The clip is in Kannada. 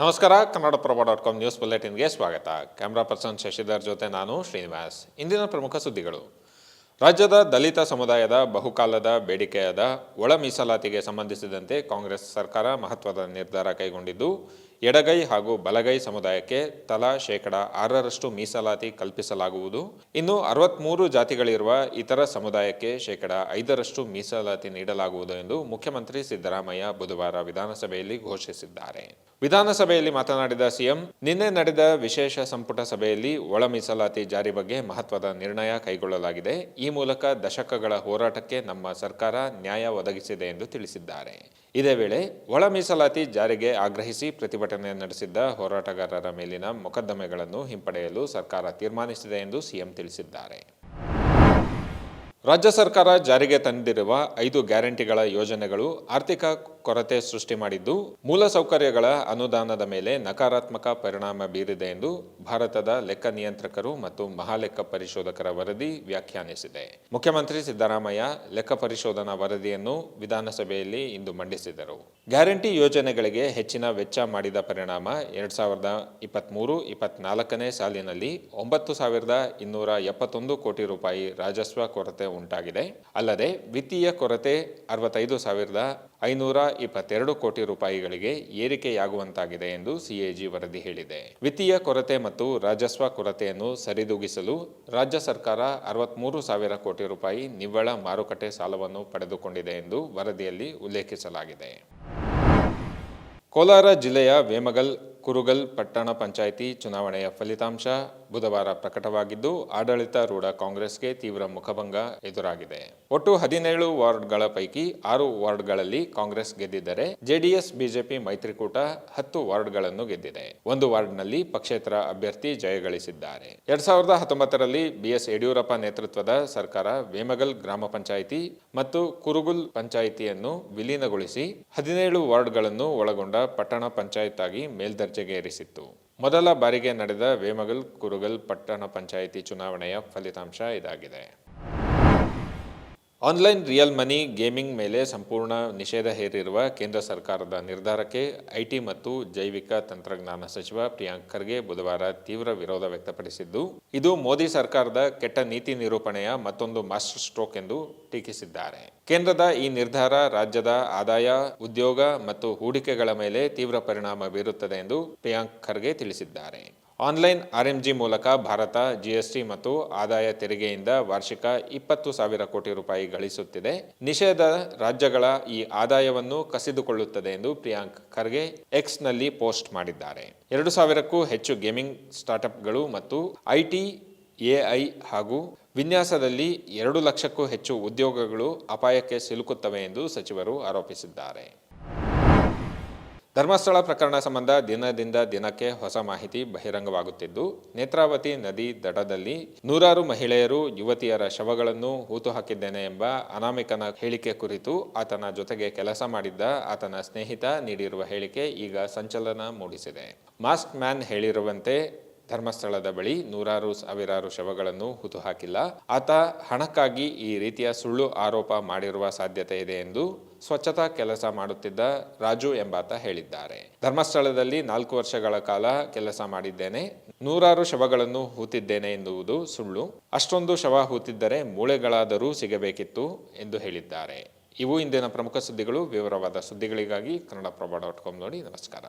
ನಮಸ್ಕಾರ Kannada Prabha dot com news ಬುಲೆಟಿನ್ಗೆ ಸ್ವಾಗತ. ಕ್ಯಾಮ್ರಾ ಪರ್ಸನ್ ಶಶಿಧರ್ ಜೊತೆ ನಾನು ಶ್ರೀನಿವಾಸ್. ಇಂದಿನ ಪ್ರಮುಖ ಸುದ್ದಿಗಳು. ರಾಜ್ಯದ ದಲಿತ ಸಮುದಾಯದ ಬಹುಕಾಲದ ಬೇಡಿಕೆಯಾದ ಒಳ ಮೀಸಲಾತಿಗೆ ಸಂಬಂಧಿಸಿದಂತೆ ಕಾಂಗ್ರೆಸ್ ಸರ್ಕಾರ ಮಹತ್ವದ ನಿರ್ಧಾರ ಕೈಗೊಂಡಿದ್ದು ಎಡಗೈ ಹಾಗೂ ಬಲಗೈ ಸಮುದಾಯಕ್ಕೆ ತಲಾ ಶೇಕಡ ಆರರಷ್ಟು ಮೀಸಲಾತಿ ಕಲ್ಪಿಸಲಾಗುವುದು. ಇನ್ನು ಅರವತ್ಮೂರು ಜಾತಿಗಳಿರುವ ಇತರ ಸಮುದಾಯಕ್ಕೆ ಶೇಕಡ ಐದರಷ್ಟು ಮೀಸಲಾತಿ ನೀಡಲಾಗುವುದು ಎಂದು ಮುಖ್ಯಮಂತ್ರಿ ಸಿದ್ದರಾಮಯ್ಯ ಬುಧವಾರ ವಿಧಾನಸಭೆಯಲ್ಲಿ ಘೋಷಿಸಿದ್ದಾರೆ. ವಿಧಾನಸಭೆಯಲ್ಲಿ ಮಾತನಾಡಿದ ಸಿಎಂ, ನಿನ್ನೆ ನಡೆದ ವಿಶೇಷ ಸಂಪುಟ ಸಭೆಯಲ್ಲಿ ಒಳ ಮೀಸಲಾತಿ ಜಾರಿ ಬಗ್ಗೆ ಮಹತ್ವದ ನಿರ್ಣಯ ಕೈಗೊಳ್ಳಲಾಗಿದೆ. ಈ ಮೂಲಕ ದಶಕಗಳ ಹೋರಾಟಕ್ಕೆ ನಮ್ಮ ಸರ್ಕಾರ ನ್ಯಾಯ ಒದಗಿಸಿದೆ ಎಂದು ತಿಳಿಸಿದ್ದಾರೆ. ಇದೇ ವೇಳೆ ಒಳ ಮೀಸಲಾತಿ ಜಾರಿಗೆ ಆಗ್ರಹಿಸಿ ಪ್ರತಿಭಟನೆ ನಡೆಸಿದ್ದ ಹೋರಾಟಗಾರರ ಮೇಲಿನ ಮೊಕದ್ದಮೆಗಳನ್ನು ಹಿಂಪಡೆಯಲು ಸರ್ಕಾರ ತೀರ್ಮಾನಿಸಿದೆ ಎಂದು ಸಿಎಂ ತಿಳಿಸಿದ್ದಾರೆ. ರಾಜ್ಯ ಸರ್ಕಾರ ಜಾರಿಗೆ ತಂದಿರುವ ಐದು ಗ್ಯಾರಂಟಿಗಳ ಯೋಜನೆಗಳು ಆರ್ಥಿಕ ಕೊರತೆ ಸೃಷ್ಟಿ ಮಾಡಿದ್ದು ಮೂಲಸೌಕರ್ಯಗಳ ಅನುದಾನದ ಮೇಲೆ ನಕಾರಾತ್ಮಕ ಪರಿಣಾಮ ಬೀರಿದೆ ಎಂದು ಭಾರತದ ಲೆಕ್ಕ ನಿಯಂತ್ರಕರು ಮತ್ತು ಮಹಾಲೆಕ್ಕ ಪರಿಶೋಧಕರ ವರದಿ ವ್ಯಾಖ್ಯಾನಿಸಿದೆ. ಮುಖ್ಯಮಂತ್ರಿ ಸಿದ್ದರಾಮಯ್ಯ ಲೆಕ್ಕ ಪರಿಶೋಧನಾ ವರದಿಯನ್ನು ವಿಧಾನಸಭೆಯಲ್ಲಿ ಇಂದು ಮಂಡಿಸಿದರು. ಗ್ಯಾರಂಟಿ ಯೋಜನೆಗಳಿಗೆ ಹೆಚ್ಚಿನ ವೆಚ್ಚ ಮಾಡಿದ ಪರಿಣಾಮ ಎರಡ್ ಸಾವಿರದ ಇಪ್ಪತ್ತ್ಮೂರು ಇಪ್ಪತ್ನಾಲ್ಕನೇ ಸಾಲಿನಲ್ಲಿ ಒಂಬತ್ತು ಸಾವಿರದ ಇನ್ನೂರ ಎಪ್ಪತ್ತೊಂದು ಕೋಟಿ ರೂಪಾಯಿ ರಾಜಸ್ವ ಕೊರತೆ ಉಂಟಾಗಿದೆ. ಅಲ್ಲದೆ ವಿತ್ತೀಯ ಕೊರತೆ ಅರವತ್ತೈದು ಸಾವಿರದ ಐನೂರ ಇಪ್ಪತ್ತೆರಡು ಕೋಟಿ ರೂಪಾಯಿಗಳಿಗೆ ಏರಿಕೆಯಾಗುವಂತಾಗಿದೆ ಎಂದು ಸಿಎಜಿ ವರದಿ ಹೇಳಿದೆ. ವಿತ್ತೀಯ ಕೊರತೆ ಮತ್ತು ರಾಜಸ್ವ ಕೊರತೆಯನ್ನು ಸರಿದೂಗಿಸಲು ರಾಜ್ಯ ಸರ್ಕಾರ ಅರವತ್ಮೂರು ಸಾವಿರ ಕೋಟಿ ರೂಪಾಯಿ ನಿವ್ವಳ ಮಾರುಕಟ್ಟೆ ಸಾಲವನ್ನು ಪಡೆದುಕೊಂಡಿದೆ ಎಂದು ವರದಿಯಲ್ಲಿ ಉಲ್ಲೇಖಿಸಲಾಗಿದೆ. ಕೋಲಾರ ಜಿಲ್ಲೆಯ ವೇಮಗಲ್, ಕುರುಗಲ್, ಪಟ್ಟಣ ಪಂಚಾಯಿತಿ ಚುನಾವಣೆಯ ಫಲಿತಾಂಶ ಬುಧವಾರ ಪ್ರಕಟವಾಗಿದ್ದು ಆಡಳಿತಾರೂಢ ಕಾಂಗ್ರೆಸ್ಗೆ ತೀವ್ರ ಮುಖಭಂಗ ಎದುರಾಗಿದೆ. ಒಟ್ಟು ಹದಿನೇಳು ವಾರ್ಡ್ಗಳ ಪೈಕಿ ಆರು ವಾರ್ಡ್ಗಳಲ್ಲಿ ಕಾಂಗ್ರೆಸ್ ಗೆದ್ದಿದ್ದರೆ, ಜೆಡಿಎಸ್, ಬಿಜೆಪಿ ಮೈತ್ರಿಕೂಟ ಹತ್ತು ವಾರ್ಡ್ಗಳನ್ನು ಗೆದ್ದಿದೆ. ಒಂದು ವಾರ್ಡ್ನಲ್ಲಿ ಪಕ್ಷೇತರ ಅಭ್ಯರ್ಥಿ ಜಯಗಳಿಸಿದ್ದಾರೆ. ಎರಡ್ ಸಾವಿರದ ಹತ್ತೊಂಬತ್ತರಲ್ಲಿ ಬಿಎಸ್ ಯಡಿಯೂರಪ್ಪ ನೇತೃತ್ವದ ಸರ್ಕಾರ ವೇಮಗಲ್ ಗ್ರಾಮ ಪಂಚಾಯಿತಿ ಮತ್ತು ಕುರುಗುಲ್ ಪಂಚಾಯಿತಿಯನ್ನು ವಿಲೀನಗೊಳಿಸಿ ಹದಿನೇಳು ವಾರ್ಡ್ಗಳನ್ನು ಒಳಗೊಂಡ ಪಟ್ಟಣ ಪಂಚಾಯತ್ ಆಗಿ ಮೇಲ್ದರ್ಜೆಗೆ ಏರಿಸಿತ್ತು ಮೊದಲ ಬಾರಿಗೆ ನಡೆದ ವೇಮಗಲ್ ಕುರುಗಲ್ ಪಟ್ಟಣ ಪಂಚಾಯಿತಿ ಚುನಾವಣೆಯ ಫಲಿತಾಂಶ ಇದಾಗಿದೆ. ಆನ್ಲೈನ್ ರಿಯಲ್ ಮನಿ ಗೇಮಿಂಗ್ ಮೇಲೆ ಸಂಪೂರ್ಣ ನಿಷೇಧ ಹೇರಿರುವ ಕೇಂದ್ರ ಸರ್ಕಾರದ ನಿರ್ಧಾರಕ್ಕೆ ಐಟಿ ಮತ್ತು ಜೈವಿಕ ತಂತ್ರಜ್ಞಾನ ಸಚಿವ ಪ್ರಿಯಾಂಕ್ ಖರ್ಗೆ ಬುಧವಾರ ತೀವ್ರ ವಿರೋಧ ವ್ಯಕ್ತಪಡಿಸಿದ್ದು, ಇದು ಮೋದಿ ಸರ್ಕಾರದ ಕೆಟ್ಟ ನೀತಿ ನಿರೂಪಣೆಯ ಮತ್ತೊಂದು ಮಾಸ್ಟರ್ ಸ್ಟ್ರೋಕ್ ಎಂದು ಟೀಕಿಸಿದ್ದಾರೆ. ಕೇಂದ್ರದ ಈ ನಿರ್ಧಾರ ರಾಜ್ಯದ ಆದಾಯ, ಉದ್ಯೋಗ ಮತ್ತು ಹೂಡಿಕೆಗಳ ಮೇಲೆ ತೀವ್ರ ಪರಿಣಾಮ ಬೀರುತ್ತದೆ ಎಂದು ಪ್ರಿಯಾಂಕ್ ಖರ್ಗೆ ತಿಳಿಸಿದ್ದಾರೆ. ಆನ್ಲೈನ್ ಆರ್ಎಂಜಿ ಮೂಲಕ ಭಾರತ, ಜಿಎಸ್ಟಿ ಮತ್ತು ಆದಾಯ ತೆರಿಗೆಯಿಂದ ವಾರ್ಷಿಕ ಇಪ್ಪತ್ತು ಸಾವಿರ ಕೋಟಿ ರೂಪಾಯಿ ಗಳಿಸುತ್ತಿದೆ. ನಿಷೇಧ ರಾಜ್ಯಗಳ ಈ ಆದಾಯವನ್ನು ಕಸಿದುಕೊಳ್ಳುತ್ತದೆ ಎಂದು ಪ್ರಿಯಾಂಕ್ ಖರ್ಗೆ ಎಕ್ಸ್ನಲ್ಲಿ ಪೋಸ್ಟ್ ಮಾಡಿದ್ದಾರೆ. ಎರಡು ಸಾವಿರಕ್ಕೂ ಹೆಚ್ಚು ಗೇಮಿಂಗ್ ಸ್ಟಾರ್ಟ್ಅಪ್ಗಳು ಮತ್ತು ಐಟಿ, ಎಐ ಹಾಗೂ ವಿನ್ಯಾಸದಲ್ಲಿ ಎರಡು ಲಕ್ಷಕ್ಕೂ ಹೆಚ್ಚು ಉದ್ಯೋಗಗಳು ಅಪಾಯಕ್ಕೆ ಸಿಲುಕುತ್ತವೆ ಎಂದು ಸಚಿವರು ಆರೋಪಿಸಿದ್ದಾರೆ. ಧರ್ಮಸ್ಥಳ ಪ್ರಕರಣ ಸಂಬಂಧ ದಿನದಿಂದ ದಿನಕ್ಕೆ ಹೊಸ ಮಾಹಿತಿ ಬಹಿರಂಗವಾಗುತ್ತಿದ್ದು, ನೇತ್ರಾವತಿ ನದಿ ದಡದಲ್ಲಿ ನೂರಾರು ಮಹಿಳೆಯರು ಯುವತಿಯರ ಶವಗಳನ್ನು ಹೂತು ಹಾಕಿದ್ದೇನೆ ಎಂಬ ಅನಾಮಿಕನ ಹೇಳಿಕೆ ಕುರಿತು ಆತನ ಜೊತೆಗೆ ಕೆಲಸ ಮಾಡಿದ್ದ ಆತನ ಸ್ನೇಹಿತ ನೀಡಿರುವ ಹೇಳಿಕೆ ಈಗ ಸಂಚಲನ ಮೂಡಿಸಿದೆ. ಮಾಸ್ಕ್ ಮ್ಯಾನ್ ಹೇಳಿರುವಂತೆ ಧರ್ಮಸ್ಥಳದ ಬಳಿ ನೂರಾರು ಸಾವಿರಾರು ಶವಗಳನ್ನು ಹುತು ಹಾಕಿಲ್ಲ ಆತ ಹಣಕ್ಕಾಗಿ ಈ ರೀತಿಯ ಸುಳ್ಳು ಆರೋಪ ಮಾಡಿರುವ ಸಾಧ್ಯತೆ ಇದೆ ಎಂದು ಸ್ವಚ್ಛತಾ ಕೆಲಸ ಮಾಡುತ್ತಿದ್ದ ರಾಜು ಎಂಬಾತ ಹೇಳಿದ್ದಾರೆ. ಧರ್ಮಸ್ಥಳದಲ್ಲಿ ನಾಲ್ಕು ವರ್ಷಗಳ ಕಾಲ ಕೆಲಸ ಮಾಡಿದ್ದೇನೆ. ನೂರಾರು ಶವಗಳನ್ನು ಹೂತಿದ್ದೇನೆ ಎನ್ನುವುದು ಸುಳ್ಳು. ಅಷ್ಟೊಂದು ಶವ ಹೂತಿದ್ದರೆ ಮೂಳೆಗಳಾದರೂ ಸಿಗಬೇಕಿತ್ತು ಎಂದು ಹೇಳಿದ್ದಾರೆ. ಇವು ಇಂದಿನ ಪ್ರಮುಖ ಸುದ್ದಿಗಳು. ವಿವರವಾದ ಸುದ್ದಿಗಳಿಗಾಗಿ ಕನ್ನಡಪ್ರಭ ಡಾಟ್ ಕಾಮ್ ನೋಡಿ ನಮಸ್ಕಾರ.